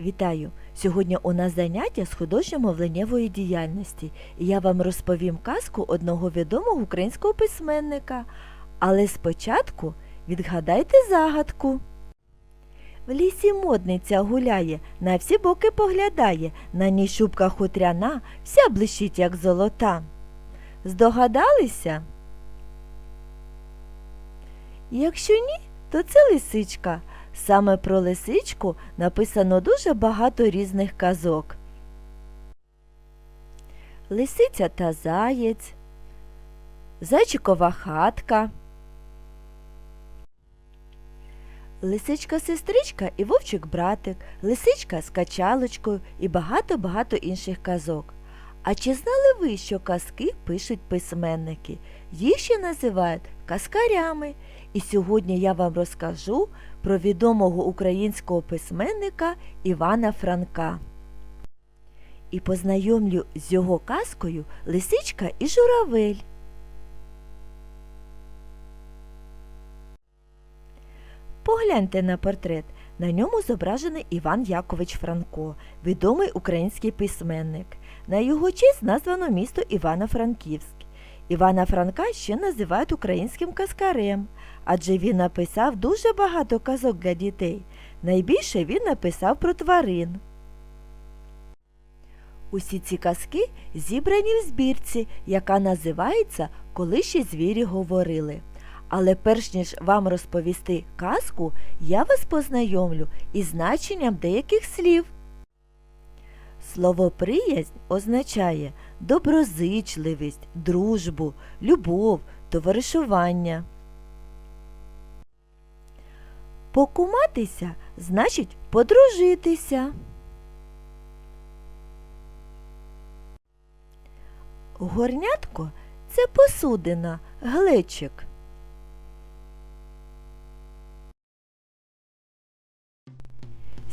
Вітаю! Сьогодні у нас заняття з художньо-мовленнєвої діяльності, і я вам розповім казку одного відомого українського письменника. Але спочатку відгадайте загадку. В лісі модниця гуляє, на всі боки поглядає, на ній шубка хутряна, вся блищить, як золота. Здогадалися? Якщо ні, то це лисичка. Саме про лисичку написано дуже багато різних казок. Лисиця та заєць, зайчикова хатка, лисичка-сестричка і вовчик-братик, лисичка з качалочкою і багато-багато інших казок. А чи знали ви, що казки пишуть письменники? Їх ще називають казкарями. І сьогодні я вам розкажу про відомого українського письменника Івана Франка. І познайомлю з його казкою Лисичка і журавель. Погляньте на портрет. На ньому зображений Іван Якович Франко, відомий український письменник. На його честь названо місто Івано-Франківськ. Івана Франка ще називають українським казкарем, адже він написав дуже багато казок для дітей. Найбільше він написав про тварин. Усі ці казки зібрані в збірці, яка називається Коли ще звірі говорили. Але перш ніж вам розповісти казку, я вас познайомлю із значенням деяких слів. Слово приязнь означає доброзичливість, дружбу, любов, товаришування. Покуматися значить подружитися. Горнятко це посудина, глечик.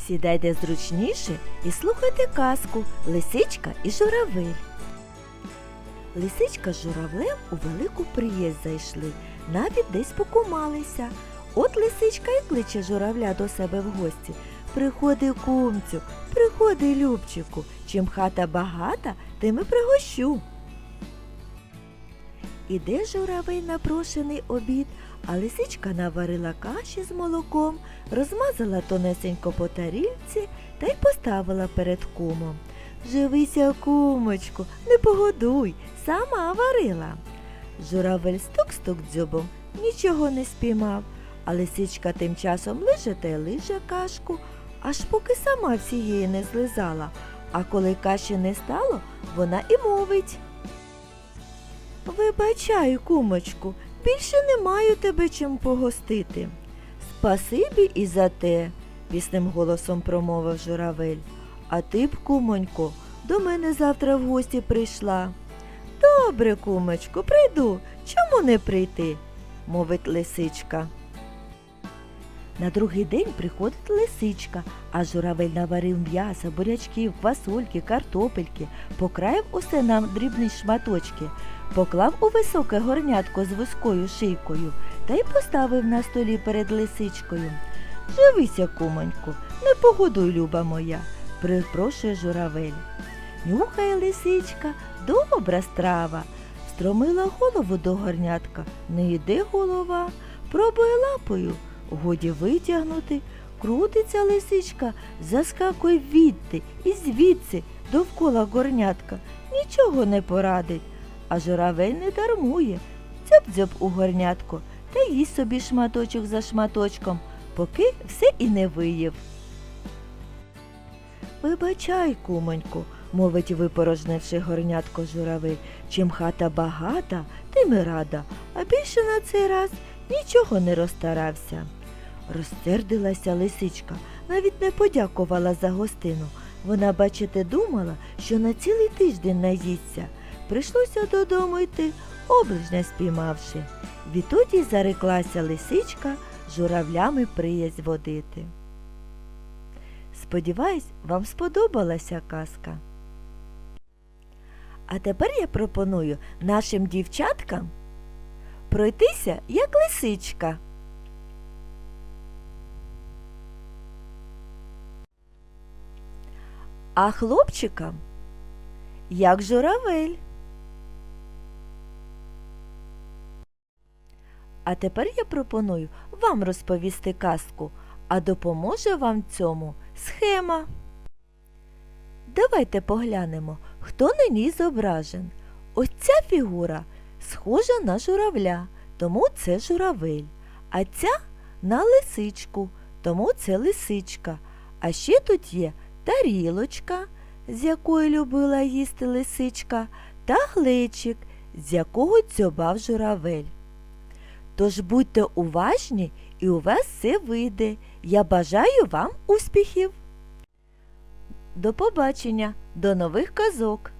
Сідайте зручніше і слухайте казку Лисичка і журавель. Лисичка з журавлем у велику приїзд зайшли, навіть десь покумалися. От лисичка і кличе журавля до себе в гості. Приходи, кумцю, приходи, Любчику. Чим хата багата, тим і пригощу. Іде журавель на прошений обід, а лисичка наварила каші з молоком, розмазала тонесенько по тарілці та й поставила перед кумом. Живися, кумочку, не погодуй, сама варила. Журавель стук-стук дзьобом, нічого не спіймав, а лисичка тим часом лиже та й лиже кашку, аж поки сама всієї не злизала, а коли каші не стало, вона і мовить. Вибачай, кумочку, більше не маю тебе чим погостити. Спасибі і за те, пісним голосом промовив журавель. А ти б, кумонько, до мене завтра в гості прийшла. Добре, кумочку, прийду. Чому не прийти? мовить лисичка. На другий день приходить лисичка, а журавель наварив м'яса, бурячків, квасольки, картопельки, покраїв усе на дрібні шматочки, поклав у високе горнятко з вузькою шийкою та й поставив на столі перед лисичкою. Живися, кумоньку, не погодуй, люба моя, припрошує журавель. Нюхає лисичка, добра страва. Стромила голову до горнятка, не йде голова, пробує лапою. Годі витягнути, крутиться лисичка, заскакує відти і звідси довкола горнятка. Нічого не порадить, а журавель не дармує. Дзьоб-дзьоб у горнятко та їсть собі шматочок за шматочком, поки все і не виїв. Вибачай, кумоньку, мовить випорожнивши горнятко журавель. Чим хата багата, тим і рада, а більше на цей раз нічого не розстарався. Розсердилася лисичка, навіть не подякувала за гостину. Вона, бачите, думала, що на цілий тиждень наїсться. Прийшлося додому йти, оближня спіймавши. Відтоді зареклася лисичка журавлями приязнь водити. Сподіваюсь, вам сподобалася казка. А тепер я пропоную нашим дівчаткам пройтися як лисичка. а хлопчикам як журавель. А тепер я пропоную вам розповісти казку, а допоможе вам цьому схема. Давайте поглянемо, хто на ній зображен. Ось ця фігура схожа на журавля, тому це журавель, а ця на лисичку, тому це лисичка. А ще тут є тарілочка, з якої любила їсти лисичка, та глечик, з якого дзьобав журавель. Тож будьте уважні і у вас все вийде. Я бажаю вам успіхів! До побачення, до нових казок!